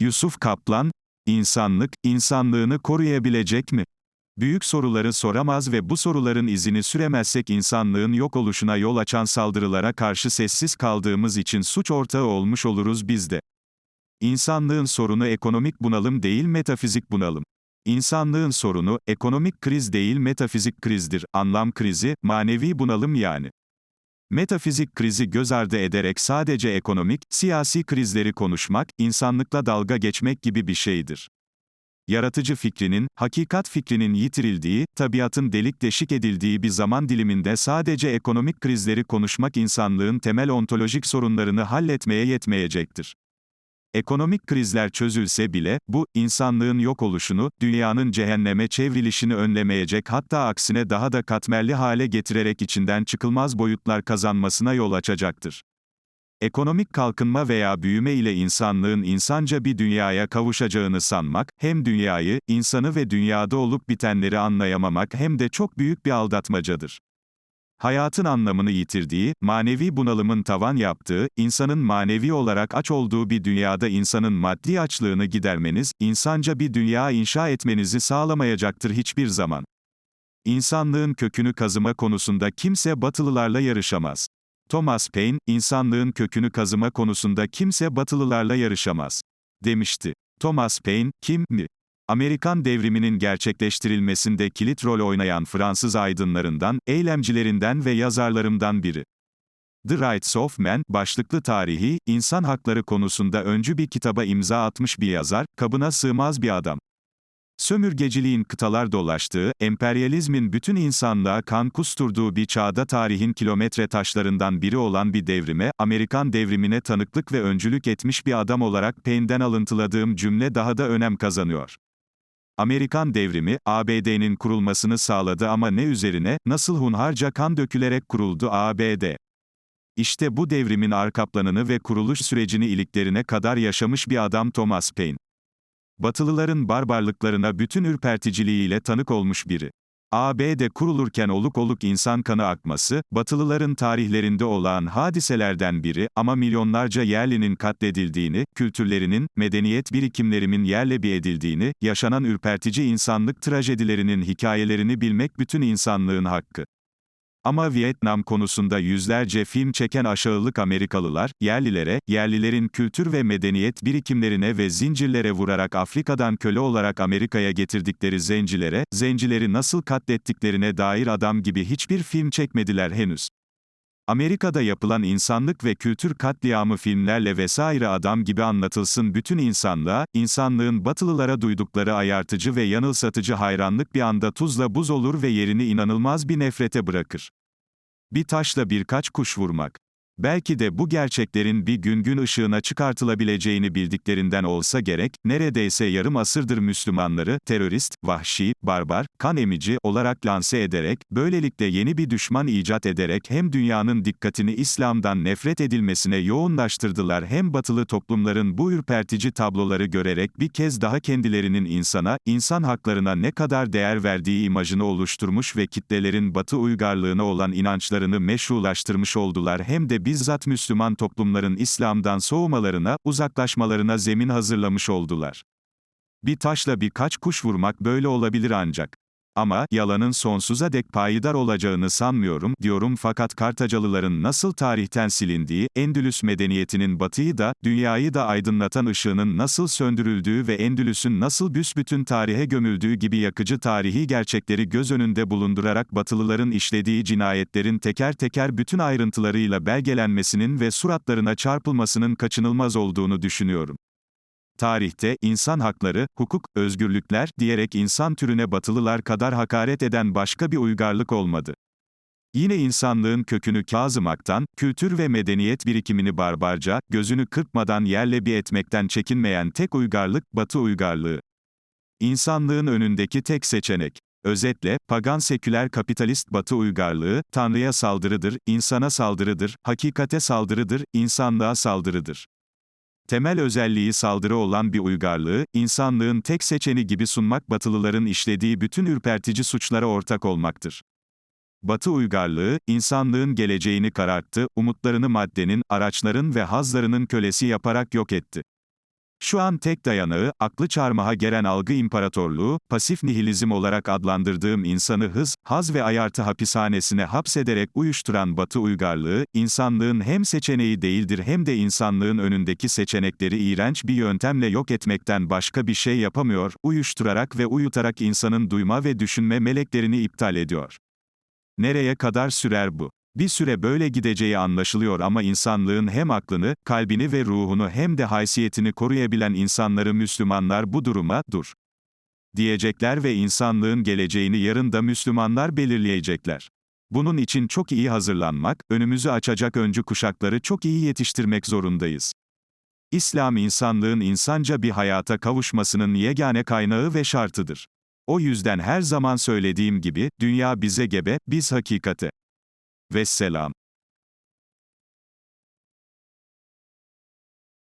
Yusuf Kaplan, insanlık, insanlığını koruyabilecek mi? Büyük soruları soramaz ve bu soruların izini süremezsek insanlığın yok oluşuna yol açan saldırılara karşı sessiz kaldığımız için suç ortağı olmuş oluruz biz de. İnsanlığın sorunu ekonomik bunalım değil metafizik bunalım. İnsanlığın sorunu, ekonomik kriz değil metafizik krizdir, anlam krizi, manevi bunalım yani. Metafizik krizi göz ardı ederek sadece ekonomik, siyasi krizleri konuşmak, insanlıkla dalga geçmek gibi bir şeydir. Yaratıcı fikrinin, hakikat fikrinin yitirildiği, tabiatın delik deşik edildiği bir zaman diliminde sadece ekonomik krizleri konuşmak insanlığın temel ontolojik sorunlarını halletmeye yetmeyecektir. Ekonomik krizler çözülse bile, bu, insanlığın yok oluşunu, dünyanın cehenneme çevrilişini önlemeyecek hatta aksine daha da katmerli hale getirerek içinden çıkılmaz boyutlar kazanmasına yol açacaktır. Ekonomik kalkınma veya büyüme ile insanlığın insanca bir dünyaya kavuşacağını sanmak, hem dünyayı, insanı ve dünyada olup bitenleri anlayamamak hem de çok büyük bir aldatmacadır. Hayatın anlamını yitirdiği, manevi bunalımın tavan yaptığı, insanın manevi olarak aç olduğu bir dünyada insanın maddi açlığını gidermeniz, insanca bir dünya inşa etmenizi sağlamayacaktır hiçbir zaman. İnsanlığın kökünü kazıma konusunda kimse batılılarla yarışamaz. Thomas Paine, insanlığın kökünü kazıma konusunda kimse batılılarla yarışamaz. Demişti. Thomas Paine, kim mi? Amerikan devriminin gerçekleştirilmesinde kilit rol oynayan Fransız aydınlarından, eylemcilerinden ve yazarlarımdan biri. The Rights of Man, başlıklı tarihi, insan hakları konusunda öncü bir kitaba imza atmış bir yazar, kabına sığmaz bir adam. Sömürgeciliğin kıtalar dolaştığı, emperyalizmin bütün insanlığa kan kusturduğu bir çağda tarihin kilometre taşlarından biri olan bir devrime, Amerikan devrimine tanıklık ve öncülük etmiş bir adam olarak Paine'den alıntıladığım cümle daha da önem kazanıyor. Amerikan devrimi, ABD'nin kurulmasını sağladı ama ne üzerine, nasıl hunharca kan dökülerek kuruldu ABD. İşte bu devrimin arkaplanını ve kuruluş sürecini iliklerine kadar yaşamış bir adam Thomas Paine. Batılıların barbarlıklarına bütün ürperticiliğiyle tanık olmuş biri. ABD kurulurken oluk oluk insan kanı akması, Batılıların tarihlerinde olağan hadiselerden biri ama milyonlarca yerlinin katledildiğini, kültürlerinin, medeniyet birikimlerimin yerle bir edildiğini, yaşanan ürpertici insanlık trajedilerinin hikayelerini bilmek bütün insanlığın hakkı. Ama Vietnam konusunda yüzlerce film çeken aşağılık Amerikalılar, yerlilere, yerlilerin kültür ve medeniyet birikimlerine ve zincirlere vurarak Afrika'dan köle olarak Amerika'ya getirdikleri zencilere, zencileri nasıl katlettiklerine dair adam gibi hiçbir film çekmediler henüz. Amerika'da yapılan insanlık ve kültür katliamı filmlerle vesaire adam gibi anlatılsın bütün insanlığa, insanlığın batılılara duydukları ayartıcı ve yanılsatıcı hayranlık bir anda tuzla buz olur ve yerini inanılmaz bir nefrete bırakır. Bir taşla birkaç kuş vurmak. Belki de bu gerçeklerin bir gün gün ışığına çıkartılabileceğini bildiklerinden olsa gerek, neredeyse yarım asırdır Müslümanları, terörist, vahşi, barbar, kan emici olarak lanse ederek, böylelikle yeni bir düşman icat ederek hem dünyanın dikkatini İslam'dan nefret edilmesine yoğunlaştırdılar hem batılı toplumların bu ürpertici tabloları görerek bir kez daha kendilerinin insana, insan haklarına ne kadar değer verdiği imajını oluşturmuş ve kitlelerin batı uygarlığına olan inançlarını meşrulaştırmış oldular. Hem de bizzat Müslüman toplumların İslam'dan soğumalarına, uzaklaşmalarına zemin hazırlamış oldular. Bir taşla birkaç kuş vurmak böyle olabilir ancak. Ama, yalanın sonsuza dek payidar olacağını sanmıyorum, diyorum fakat Kartacalıların nasıl tarihten silindiği, Endülüs medeniyetinin batıyı da, dünyayı da aydınlatan ışığının nasıl söndürüldüğü ve Endülüs'ün nasıl büsbütün tarihe gömüldüğü gibi yakıcı tarihi gerçekleri göz önünde bulundurarak Batılıların işlediği cinayetlerin teker teker bütün ayrıntılarıyla belgelenmesinin ve suratlarına çarpılmasının kaçınılmaz olduğunu düşünüyorum. Tarihte, insan hakları, hukuk, özgürlükler diyerek insan türüne batılılar kadar hakaret eden başka bir uygarlık olmadı. Yine insanlığın kökünü kazımaktan, kültür ve medeniyet birikimini barbarca, gözünü kırpmadan yerle bir etmekten çekinmeyen tek uygarlık, Batı uygarlığı. İnsanlığın önündeki tek seçenek. Özetle, pagan seküler kapitalist Batı uygarlığı, Tanrı'ya saldırıdır, insana saldırıdır, hakikate saldırıdır, insanlığa saldırıdır temel özelliği saldırı olan bir uygarlığı, insanlığın tek seçeni gibi sunmak Batılıların işlediği bütün ürpertici suçlara ortak olmaktır. Batı uygarlığı, insanlığın geleceğini kararttı, umutlarını maddenin, araçların ve hazlarının kölesi yaparak yok etti. Şu an tek dayanağı, aklı çarmıha gelen algı imparatorluğu, pasif nihilizm olarak adlandırdığım insanı hız, haz ve ayartı hapishanesine hapsederek uyuşturan batı uygarlığı, insanlığın hem seçeneği değildir hem de insanlığın önündeki seçenekleri iğrenç bir yöntemle yok etmekten başka bir şey yapamıyor, uyuşturarak ve uyutarak insanın duyma ve düşünme meleklerini iptal ediyor. Nereye kadar sürer bu? Bir süre böyle gideceği anlaşılıyor ama insanlığın hem aklını, kalbini ve ruhunu hem de haysiyetini koruyabilen insanları Müslümanlar bu duruma, dur. Diyecekler ve insanlığın geleceğini yarın da Müslümanlar belirleyecekler. Bunun için çok iyi hazırlanmak, önümüzü açacak öncü kuşakları çok iyi yetiştirmek zorundayız. İslam insanlığın insanca bir hayata kavuşmasının yegane kaynağı ve şartıdır. O yüzden her zaman söylediğim gibi, dünya bize gebe, biz hakikate. Vesselam.